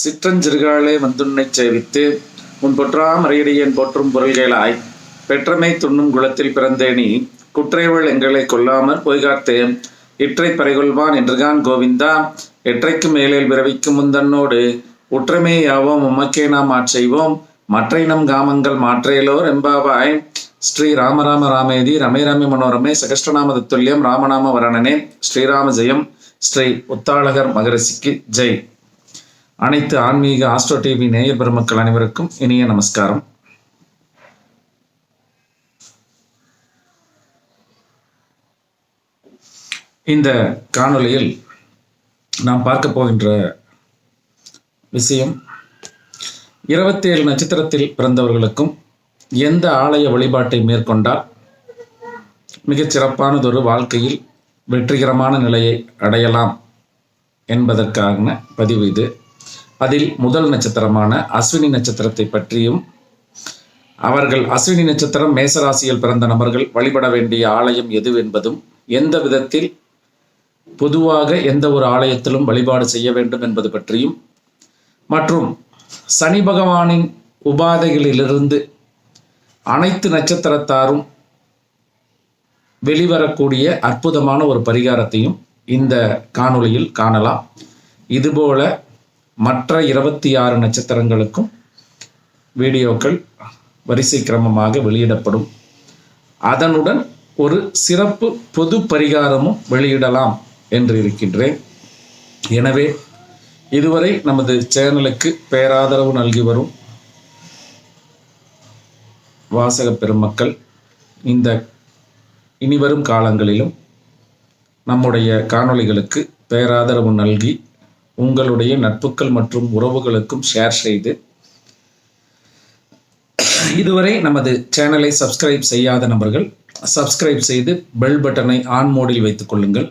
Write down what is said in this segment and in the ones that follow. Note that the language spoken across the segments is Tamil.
சிற்றஞ்சிறுகாலே வந்துன்னை சேவித்து உன் பொற்றாம் அறையடியேன் போற்றும் பொருள்களாய் பெற்றமை துண்ணும் குலத்தில் பிறந்தேனி குற்றைவள் எங்களை கொல்லாமற் பொய்காத்தேன் இற்றை பறைகொள்வான் என்றுகான் கோவிந்தா எற்றைக்கு மேலேல் பிறவிக்கும் முந்தன்னோடு உற்றமே யாவோம் உமக்கே நாம் ஆட்செய்வோம் மற்றை நம் காமங்கள் மாற்றையிலோர் எம்பாவாய் ஸ்ரீ ராமராம ராமேதி ரமே ரமே மனோரமே சகஷ்டநாம தத்துல்யம் ராமநாம வரணனே ஸ்ரீராம ஜெயம் ஸ்ரீ உத்தாளகர் மகரிஷிக்கு ஜெய். அனைத்து ஆன்மீக ஆஸ்ட்ரோ டிவி நேயர் பெருமக்கள் அனைவருக்கும் இனிய நமஸ்காரம். இந்த காணொளியில் நாம் பார்க்க போகின்ற விஷயம் இருபத்தேழு நட்சத்திரத்தில் பிறந்தவர்களுக்கும் எந்த ஆலய வழிபாட்டை மேற்கொண்டால் மிகச் சிறப்பானதொரு வாழ்க்கையில் வெற்றிகரமான நிலையை அடையலாம் என்பதற்கான பதிவு இது. அதில் முதல் நட்சத்திரமான அஸ்வினி நட்சத்திரத்தை பற்றியும் அவர்கள் அஸ்வினி நட்சத்திரம் மேசராசியில் பிறந்த நபர்கள் வழிபட வேண்டிய ஆலயம் எது என்பதும் எந்த விதத்தில் பொதுவாக எந்த ஒரு ஆலயத்திலும் வழிபாடு செய்ய வேண்டும் என்பது பற்றியும் மற்றும் சனி பகவானின் உபாதைகளிலிருந்து அனைத்து நட்சத்திரத்தாரும் வெளிவரக்கூடிய அற்புதமான ஒரு பரிகாரத்தையும் இந்த காணொளியில் காணலாம். இதுபோல மற்ற இருபத்தி ஆறு நட்சத்திரங்களுக்கும் வீடியோக்கள் வரிசை கிரமமாக வெளியிடப்படும். அதனுடன் ஒரு சிறப்பு பொது பரிகாரமும் வெளியிடலாம் என்று இருக்கின்றேன். எனவே இதுவரை நமது சேனலுக்கு பேராதரவு நல்கி வரும் வாசக பெருமக்கள் இந்த இனிவரும் காலங்களிலும் நம்முடைய காணொளிகளுக்கு பேராதரவு நல்கி உங்களுடைய நட்புகள் மற்றும் உறவுகளுக்கும் ஷேர் செய்து இதுவரை நமது சேனலை சப்ஸ்கிரைப் செய்யாத நபர்கள் சப்ஸ்கிரைப் செய்து பெல் பட்டனை ஆன் மோடில் வைத்துக் கொள்ளுங்கள்.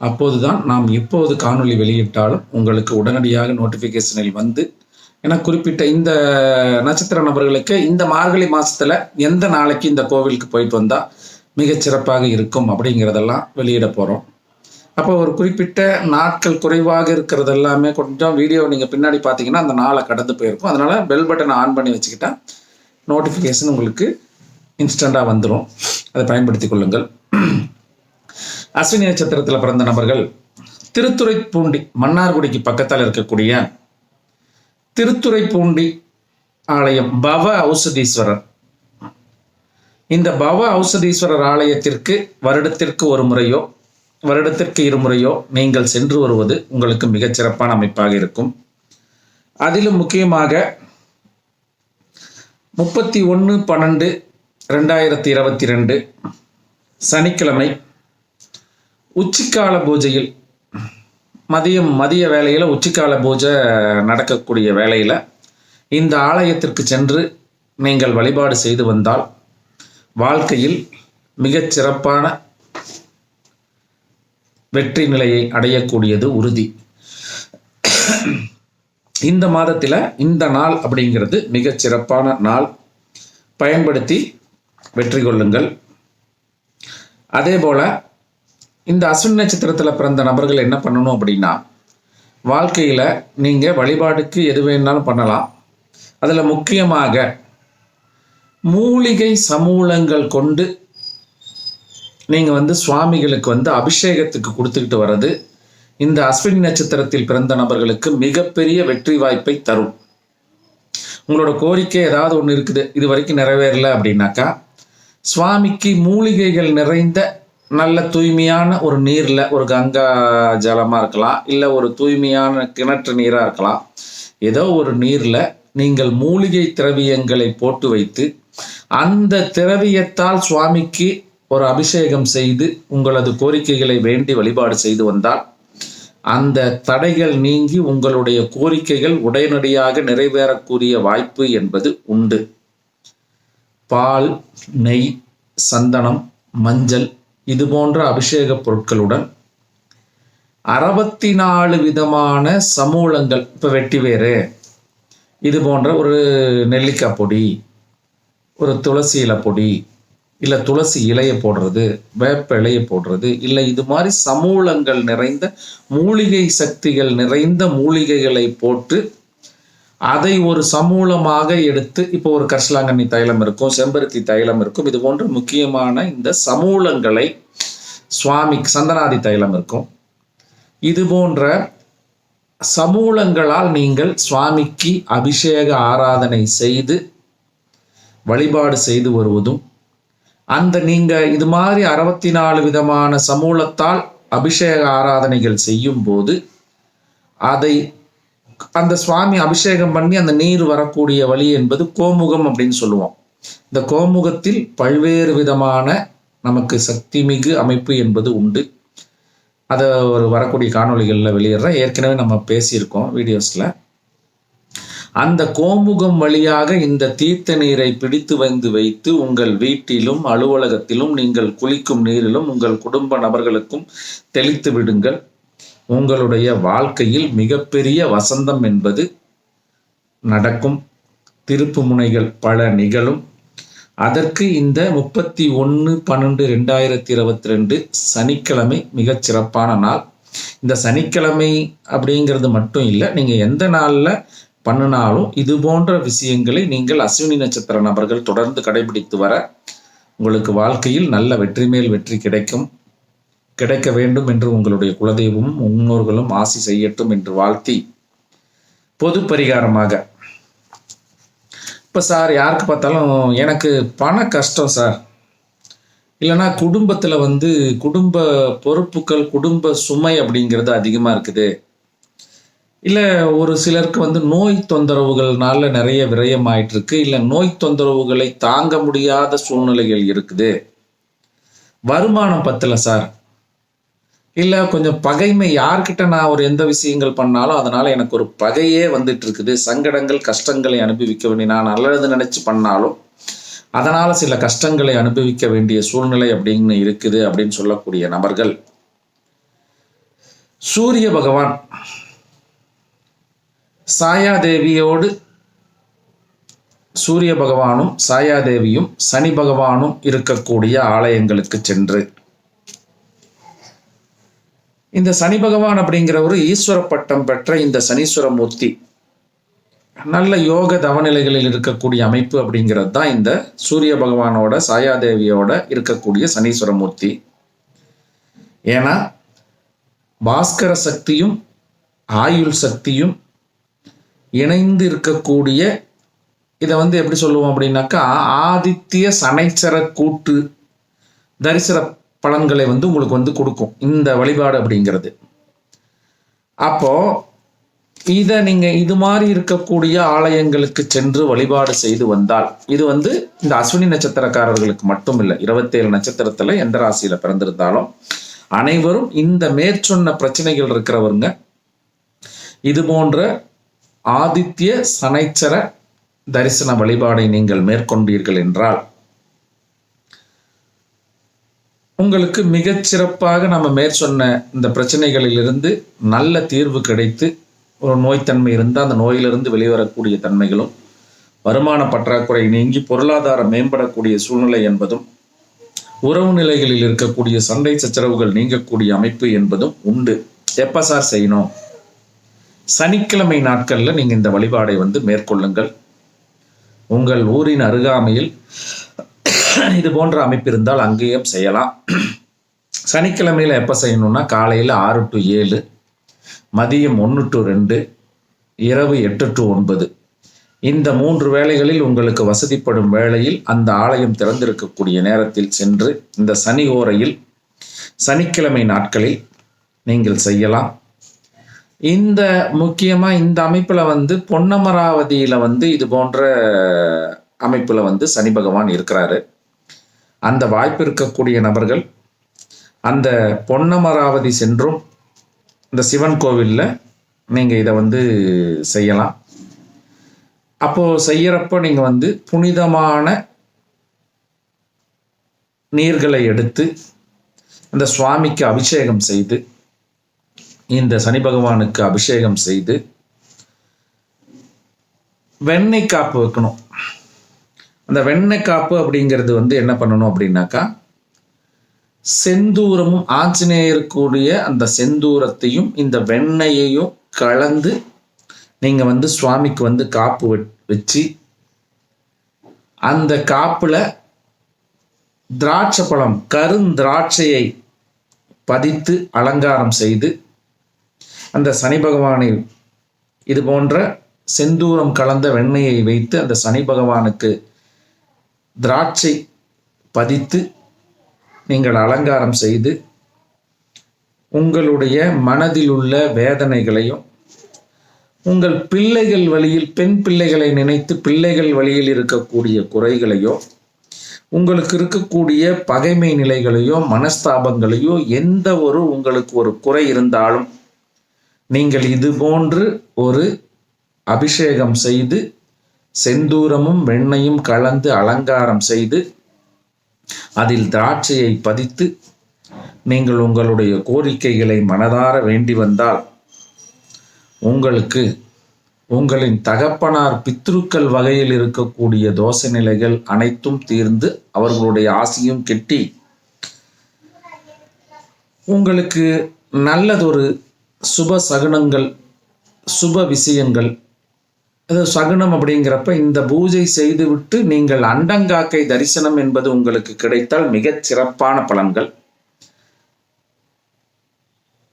அப்போதுதான் நாம் எப்போது காணொளி வெளியிட்டாலும் உங்களுக்கு உடனடியாக நோட்டிஃபிகேஷனில் வந்து ஏன்னா குறிப்பிட்ட இந்த நட்சத்திர நபர்களுக்கு இந்த மார்கழி மாசத்துல எந்த நாளைக்கு இந்த கோவிலுக்கு போயிட்டு வந்தா மிகச் சிறப்பாக இருக்கும் அப்படிங்கிறதெல்லாம் வெளியிட போறோம். அப்போ ஒரு குறிப்பிட்ட நாட்கள் குறைவாக இருக்கிறது எல்லாமே கொஞ்சம் வீடியோ நீங்கள் பின்னாடி பார்த்தீங்கன்னா அந்த நாளை கடந்து போயிருக்கும். அதனால பெல் பட்டனை ஆன் பண்ணி வச்சுக்கிட்டா நோட்டிஃபிகேஷன் உங்களுக்கு இன்ஸ்டண்ட்டாக வந்துடும் அதை பயன்படுத்தி கொள்ளுங்கள். அஸ்வினி நட்சத்திரத்தில் பிறந்த நபர்கள் திருத்துறைப்பூண்டி மன்னார்குடிக்கு பக்கத்தில் இருக்கக்கூடிய திருத்துறைப்பூண்டி ஆலயம் பவ ஔஷதீஸ்வரர். இந்த பவ ஔஷதீஸ்வரர் ஆலயத்திற்கு வருடத்திற்கு ஒரு முறையோ வருடத்திற்கு இருமுறையோ நீங்கள் சென்று வருவது உங்களுக்கு மிகச் சிறப்பான அமைப்பாக இருக்கும். அதிலும் முக்கியமாக முப்பத்தி ஒன்று பன்னெண்டு ரெண்டாயிரத்தி இருபத்தி ரெண்டு சனிக்கிழமை உச்சிக்கால பூஜையில் மதியம் மதிய வேலையில் உச்சிக்கால பூஜை நடக்கக்கூடிய வேலையில் இந்த ஆலயத்திற்கு சென்று நீங்கள் வழிபாடு செய்து வந்தால் வாழ்க்கையில் மிகச் சிறப்பான வெற்றி நிலையை அடையக்கூடியது உறுதி. இந்த மாதத்தில் இந்த நாள் அப்படிங்கிறது மிக சிறப்பான நாள். பயன்படுத்தி வெற்றி கொள்ளுங்கள். அதே போல இந்த அஸ்வின் நட்சத்திரத்தில் பிறந்த நபர்கள் என்ன பண்ணணும் அப்படின்னா வாழ்க்கையில் நீங்கள் வழிபாடுக்கு எது வேணாலும் பண்ணலாம். அதில் முக்கியமாக மூலிகை சமூலங்கள் கொண்டு நீங்கள் வந்து சுவாமிகளுக்கு வந்து அபிஷேகத்துக்கு கொடுத்துக்கிட்டு வர்றது இந்த அஸ்வினி நட்சத்திரத்தில் பிறந்த நபர்களுக்கு மிகப்பெரிய வெற்றி வாய்ப்பை தரும். உங்களோட கோரிக்கை ஏதாவது ஒன்று இருக்குது இது வரைக்கும் நிறைவேறல அப்படின்னாக்கா சுவாமிக்கு மூலிகைகள் நிறைந்த நல்ல தூய்மையான ஒரு நீரில் ஒரு கங்கா ஜலமாக இருக்கலாம் இல்லை ஒரு தூய்மையான கிணற்று நீராக இருக்கலாம் ஏதோ ஒரு நீரில் நீங்கள் மூலிகை திரவியங்களை போட்டு வைத்து அந்த திரவியத்தால் சுவாமிக்கு ஒரு அபிஷேகம் செய்து உங்களது கோரிக்கைகளை வேண்டி வழிபாடு செய்து வந்தால் அந்த தடைகள் நீங்கி உங்களுடைய கோரிக்கைகள் உடனடியாக நிறைவேறக்கூடிய வாய்ப்பு என்பது உண்டு. பால் நெய் சந்தனம் மஞ்சள் இது போன்ற அபிஷேக பொருட்களுடன் அறுபத்தி நாலு விதமான சமூலங்கள் இப்போ வெட்டி வேறு. இது போன்ற ஒரு நெல்லிக்காய் பொடி ஒரு துளசி இலை பொடி இல்லை துளசி இலையை போடுறது வேப்ப இலையை போடுறது இல்லை இது மாதிரி சமூலங்கள் நிறைந்த மூலிகை சக்திகள் நிறைந்த மூலிகைகளை போட்டு அதை ஒரு சமூலமாக எடுத்து இப்போ ஒரு கரிசலாங்கண்ணி தைலம் இருக்கும் செம்பருத்தி தைலம் இருக்கும் இது போன்ற முக்கியமான இந்த சமூலங்களை சுவாமி சந்தனாதி தைலம் இருக்கும். இது போன்ற சமூலங்களால் நீங்கள் சுவாமிக்கு அபிஷேக ஆராதனை செய்து வழிபாடு செய்து வருவதும் அந்த நீங்க இது மாதிரி அறுபத்தி நாலு விதமான சமூலத்தால் அபிஷேக ஆராதனைகள் செய்யும் போது அதை அந்த சுவாமி அபிஷேகம் பண்ணி அந்த நீர் வரக்கூடிய வழி என்பது கோமுகம் அப்படின்னு சொல்லுவோம். இந்த கோமுகத்தில் பல்வேறு விதமான நமக்கு சக்தி மிகு அமைப்பு என்பது உண்டு. அதை ஒரு வரக்கூடிய காணொளிகளில் வெளியிடுறேன். ஏற்கனவே நம்ம பேசியிருக்கோம் வீடியோஸில். அந்த கோமுகம் வழியாக இந்த தீர்த்த நீரை பிடித்து வந்து வைத்து உங்கள் வீட்டிலும் அலுவலகத்திலும் நீங்கள் குளிக்கும் நீரிலும் உங்கள் குடும்ப நபர்களுக்கும் தெளித்து விடுங்கள். உங்களுடைய வாழ்க்கையில் மிகப்பெரிய வசந்தம் என்பது நடக்கும். திருப்பு முனைகள் பல நிகழும். அதற்கு இந்த முப்பத்தி ஒன்று பன்னெண்டு ரெண்டாயிரத்தி இருபத்தி ரெண்டு சனிக்கிழமை மிகச் சிறப்பான நாள். இந்த சனிக்கிழமை அப்படிங்கிறது மட்டும் இல்லை நீங்கள் எந்த நாளில் பண்ணினாலும் இது போன்ற விஷயங்களை நீங்கள் அஸ்வினி நட்சத்திர நபர்கள் தொடர்ந்து கடைபிடித்து வர உங்களுக்கு வாழ்க்கையில் நல்ல வெற்றி மேல் வெற்றி கிடைக்கும். கிடைக்க வேண்டும் என்று உங்களுடைய குலதெய்வமும் முன்னோர்களும் ஆசி செய்யட்டும் என்று வாழ்த்தி பொது பரிகாரமாக. இப்போ சார் யாருக்கு பார்த்தாலும் எனக்கு பண கஷ்டம் சார். இல்லைன்னா குடும்பத்தில் வந்து குடும்ப பொறுப்புகள் குடும்ப சுமை அப்படிங்கிறது அதிகமாக இருக்குது. இல்லை ஒரு சிலருக்கு வந்து நோய் தொந்தரவுகள்னால நிறைய விரயம் இருக்கு இல்லை நோய் தொந்தரவுகளை தாங்க முடியாத சூழ்நிலைகள் இருக்குது. வருமானம் பத்தலை சார். இல்லை கொஞ்சம் பகைமை யார்கிட்ட நான் ஒரு எந்த விஷயங்கள் பண்ணாலும் அதனால எனக்கு ஒரு பகையே வந்துட்டு இருக்குது சங்கடங்கள் கஷ்டங்களை அனுபவிக்க வேண்டிய நான் நல்லது நினைச்சு பண்ணாலும் அதனால சில கஷ்டங்களை அனுபவிக்க வேண்டிய சூழ்நிலை அப்படின்னு இருக்குது அப்படின்னு சொல்லக்கூடிய நபர்கள். சூரிய பகவான் சாயாதேவியோடு சூரிய பகவானும் சாயாதேவியும் சனி பகவானும் இருக்கக்கூடிய ஆலயங்களுக்கு சென்று. இந்த சனி பகவான் அப்படிங்கிற ஒரு ஈஸ்வர பட்டம் பெற்ற இந்த சனீஸ்வர மூர்த்தி நல்ல யோக தவநிலைகளில் இருக்கக்கூடிய அமைப்பு அப்படிங்கிறது தான் இந்த சூரிய பகவானோட சாயாதேவியோட இருக்கக்கூடிய சனீஸ்வர மூர்த்தி. ஏன்னா பாஸ்கர சக்தியும் ஆயுள் சக்தியும் இணைந்து இருக்கக்கூடிய இதை வந்து எப்படி சொல்லுவோம் அப்படின்னாக்கா ஆதித்ய சனைச்சர கூட்டு தரிசன பலன்களை வந்து உங்களுக்கு வந்து கொடுக்கும் இந்த வழிபாடு அப்படிங்கிறது. அப்போ இதை நீங்க இது மாதிரி இருக்கக்கூடிய ஆலயங்களுக்கு சென்று வழிபாடு செய்து வந்தால் இது வந்து இந்த அஸ்வினி நட்சத்திரக்காரர்களுக்கு மட்டும் இல்லை இருபத்தேழு நட்சத்திரத்துல எந்த ராசியில பிறந்திருந்தாலும் அனைவரும் இந்த மேற்சொன்ன பிரச்சனைகள் இருக்கிறவருங்க. இது போன்ற ஆதித்ய சனைச்சர தரிசன வழிபாடை நீங்கள் மேற்கொண்டீர்கள் என்றால் உங்களுக்கு மிகச் சிறப்பாக நம்ம மேற்சொன்ன இந்த பிரச்சனைகளிலிருந்து நல்ல தீர்வு கிடைத்து ஒரு நோய்த்தன்மை இருந்தால் அந்த நோயிலிருந்து வெளிவரக்கூடிய தன்மைகளும் வருமான பற்றாக்குறை நீங்கி பொருளாதாரம் மேம்படக்கூடிய சூழ்நிலை என்பதும் உறவு நிலைகளில் இருக்கக்கூடிய சண்டை சச்சரவுகள் நீங்கக்கூடிய அமைப்பு என்பதும் உண்டு. எப்போ சார் செய்யணும்? சனிக்கிழமை நாட்களில் நீங்கள் இந்த வழிபாடை வந்து மேற்கொள்ளுங்கள். உங்கள் ஊரின் அருகாமையில் இது போன்ற அமைப்பு இருந்தால் அங்கேயும் செய்யலாம். சனிக்கிழமையில் எப்போ செய்யணும்னா காலையில் ஆறு டு ஏழு மதியம் ஒன்று டு ரெண்டு இரவு எட்டு டு ஒன்பது. இந்த மூன்று வேளைகளில் உங்களுக்கு வசதிப்படும் வேளையில் அந்த ஆலயம் திறந்திருக்கக்கூடிய நேரத்தில் சென்று இந்த சனி ஓரையில் சனிக்கிழமை நாட்களில் நீங்கள் செய்யலாம். இந்த முக்கியமா இந்த அமைப்புல வந்து பொன்னமராவதியில வந்து இது போன்ற அமைப்புல வந்து சனி பகவான் இருக்கிறாரு. அந்த வாய்ப்பு இருக்கக்கூடிய நபர்கள் அந்த பொன்னமராவதி சென்றும் இந்த சிவன் கோவில்ல நீங்க இதை வந்து செய்யலாம். அப்போ செய்யறப்ப நீங்க வந்து புனிதமான நீர்களை எடுத்து அந்த சுவாமிக்கு அபிஷேகம் செய்து இந்த சனி பகவானுக்கு அபிஷேகம் செய்து வெண்ணெய் காப்பு வைக்கணும். அந்த வெண்ணெய் காப்பு அப்படிங்கிறது வந்து என்ன பண்ணணும் அப்படின்னாக்கா செந்தூரமும் ஆஞ்சநேயருக்குரிய அந்த செந்தூரத்தையும் இந்த வெண்ணெயையும் கலந்து நீங்கள் வந்து சுவாமிக்கு வந்து காப்பு வச்சு அந்த காப்பில் திராட்சை பழம் கருந்திராட்சையை பதித்து அலங்காரம் செய்து அந்த சனி பகவானை இது போன்ற செந்தூரம் கலந்த வெண்ணெயை வைத்து அந்த சனி பகவானுக்கு திராட்சை பதித்து நீங்கள் அலங்காரம் செய்து உங்களுடைய மனதில் உள்ள வேதனைகளையும் உங்கள் பிள்ளைகள் வழியில் பெண் பிள்ளைகளை நினைத்து பிள்ளைகள் வழியில் இருக்கக்கூடிய குறைகளையோ உங்களுக்கு இருக்கக்கூடிய பகைமை நிலைகளையோ மனஸ்தாபங்களையோ எந்த ஒரு உங்களுக்கு ஒரு குறை இருந்தாலும் நீங்கள் இது போன்று ஒரு அபிஷேகம் செய்து செந்தூரமும் வெண்ணையும் கலந்து அலங்காரம் செய்து அதில் திராட்சையை பதித்து நீங்கள் உங்களுடைய கோரிக்கைகளை மனதார வேண்டி வந்தால் உங்களுக்கு உங்களின் தகப்பனார் பித்ருக்கள் வகையில் இருக்கக்கூடிய தோசை நிலைகள் அனைத்தும் தீர்ந்து அவர்களுடைய ஆசியும் கெட்டி. உங்களுக்கு நல்லதொரு சுப சகுனங்கள் சுப விஷயங்கள். அது சகுனம் அப்படிங்கிறப்ப இந்த பூஜை செய்துவிட்டு நீங்கள் அண்டங்காக்கை தரிசனம் என்பது உங்களுக்கு கிடைத்தால் மிகச் சிறப்பான பலன்கள்.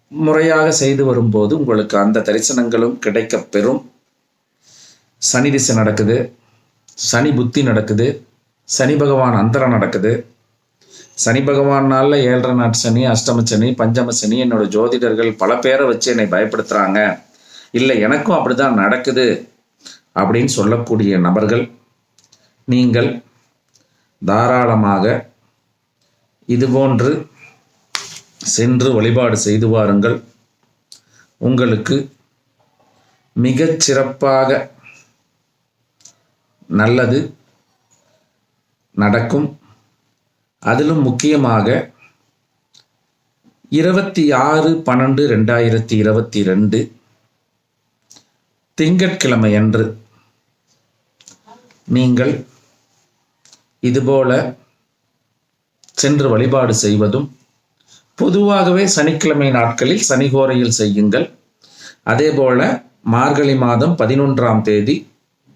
முறையாக செய்து வரும்போது உங்களுக்கு அந்த தரிசனங்களும் கிடைக்கப் பெறும். சனி திசை நடக்குது சனி புத்தி நடக்குது சனி பகவான் அந்தரம் நடக்குது. சனி பகவானால ஏழரை நாட்டு சனி அஷ்டம சனி பஞ்சம சனி என்னோட ஜோதிடர்கள் பல பேரை வச்சு என்னை பயப்படுத்துகிறாங்க இல்லை எனக்கும் அப்படிதான் நடக்குது அப்படின்னு சொல்லக்கூடிய நபர்கள் நீங்கள் தாராளமாக இதுபோன்று சென்று வழிபாடு செய்து வாருங்கள். உங்களுக்கு மிகச் சிறப்பாக நல்லது நடக்கும். அதிலும் முக்கியமாக இருபத்தி ஆறு பன்னெண்டு ரெண்டாயிரத்தி இருபத்தி ரெண்டு திங்கட்கிழமை அன்று நீங்கள் இதுபோல சென்று வழிபாடு செய்வதும் பொதுவாகவே சனிக்கிழமை நாட்களில் சனிகோரையில் செய்யுங்கள். அதேபோல மார்கழி மாதம் பதினொன்றாம் தேதி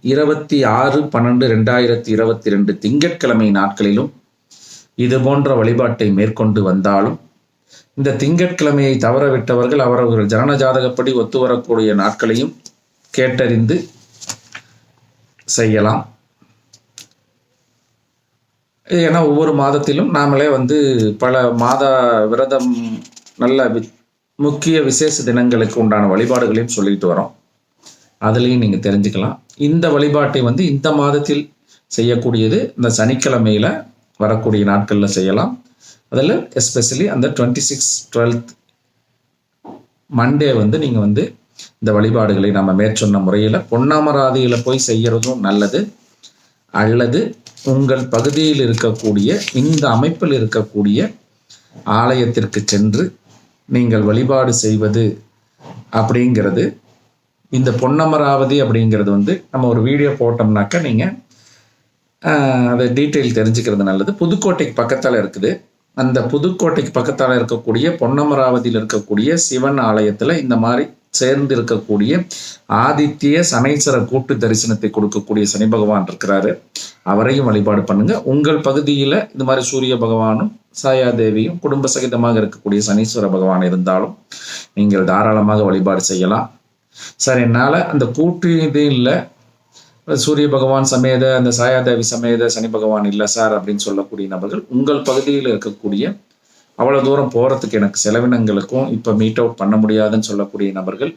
இருபத்தி ஆறு பன்னெண்டு ரெண்டாயிரத்தி இருபத்தி ரெண்டு திங்கட்கிழமை நாட்களிலும் இது போன்ற வழிபாட்டை மேற்கொண்டு வந்தாலும் இந்த திங்கட்கிழமையை தவறவிட்டவர்கள் அவரவர்கள் ஜனன ஜாதகப்படி ஒத்து வரக்கூடிய நாட்களையும் கேட்டறிந்து செய்யலாம். ஏன்னா ஒவ்வொரு மாதத்திலும் நாமளே வந்து பல மாத விரதம் நல்ல முக்கிய விசேஷ தினங்களுக்கு உண்டான வழிபாடுகளையும் சொல்லிட்டு வரோம். அதுலேயும் நீங்கள் தெரிஞ்சுக்கலாம். இந்த வழிபாட்டை வந்து இந்த மாதத்தில் செய்யக்கூடியது இந்த சனிக்கிழமையில் வரக்கூடிய நாட்களில் செய்யலாம். அதில் எஸ்பெஷலி அந்த டுவெண்ட்டி சிக்ஸ் டுவெல்த் மண்டே வந்து நீங்கள் வந்து இந்த வழிபாடுகளை நம்ம மேற்சொன்ன முறையில் பொன்னாமராதியில் போய் செய்கிறதும் நல்லது. அல்லது உங்கள் பகுதியில் இருக்கக்கூடிய இந்த அமைப்பில் இருக்கக்கூடிய ஆலயத்திற்கு சென்று நீங்கள் வழிபாடு செய்வது அப்படிங்கிறது. இந்த பொன்னமராவதி அப்படிங்கிறது வந்து நம்ம ஒரு வீடியோ போட்டோம்னாக்கா நீங்கள் அதை டீட்டெயில் தெரிஞ்சுக்கிறது நல்லது. புதுக்கோட்டைக்கு பக்கத்தால் இருக்குது. அந்த புதுக்கோட்டைக்கு பக்கத்தால் இருக்கக்கூடிய பொன்னமராவதியில் இருக்கக்கூடிய சிவன் ஆலயத்தில் இந்த மாதிரி சேர்ந்து இருக்கக்கூடிய ஆதித்ய சனீஸ்வர கூட்டு தரிசனத்தை கொடுக்கக்கூடிய சனி பகவான் இருக்கிறாரு. அவரையும் வழிபாடு பண்ணுங்க. உங்கள் பகுதியில் இது மாதிரி சூரிய பகவானும் சாயாதேவியும் குடும்ப சகிதமாக இருக்கக்கூடிய சனீஸ்வர பகவான் இருந்தாலும் நீங்கள் தாராளமாக வழிபாடு செய்யலாம். சார் என்னால் அந்த கூட்டு இது இல்லை. சூரிய பகவான் சமேத அந்த சாயாதேவி சமேத சனி பகவான் இல்லை சார் அப்படின்னு சொல்லக்கூடிய நபர்கள் உங்கள் பகுதியில் இருக்கக்கூடிய அவ்வளோ தூரம் போகிறதுக்கு எனக்கு செலவினங்களுக்கும் இப்போ மீட் அவுட் பண்ண முடியாதுன்னு சொல்லக்கூடிய நபர்கள்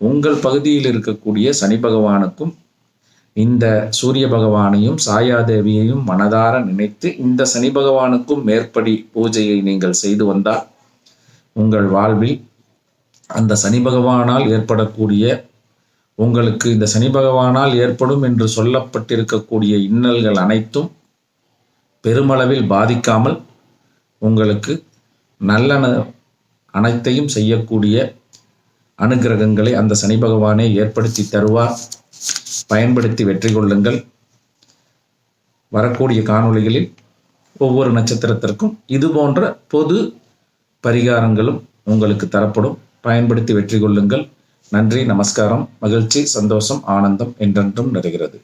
உங்கள் பகுதியில் இருக்கக்கூடிய சனி பகவானுக்கும் இந்த சூரிய பகவானையும் சாயாதேவியையும் மனதார நினைத்து இந்த சனி பகவானுக்கும் மேற்படி பூஜையை நீங்கள் செய்து வந்தால் உங்கள் வாழ்வில் அந்த சனி பகவானால் ஏற்படக்கூடிய உங்களுக்கு இந்த சனி பகவானால் ஏற்படும் என்று சொல்லப்பட்டிருக்கக்கூடிய இன்னல்கள் அனைத்தும் பெருமளவில் பாதிக்காமல் உங்களுக்கு நல்லன அனைத்தையும் செய்யக்கூடிய அனுகிரகங்களை அந்த சனி பகவானே ஏற்படுத்தி தருவார். பயன்படுத்தி வெற்றி கொள்ளுங்கள். வரக்கூடிய காணொளிகளில் ஒவ்வொரு நட்சத்திரத்திற்கும் இது போன்ற பொது பரிகாரங்களும் உங்களுக்கு தரப்படும். பயன்படுத்தி வெற்றி கொள்ளுங்கள். நன்றி நமஸ்காரம் மகிழ்ச்சி சந்தோஷம் ஆனந்தம் என்றென்றும் நிறைகிறது.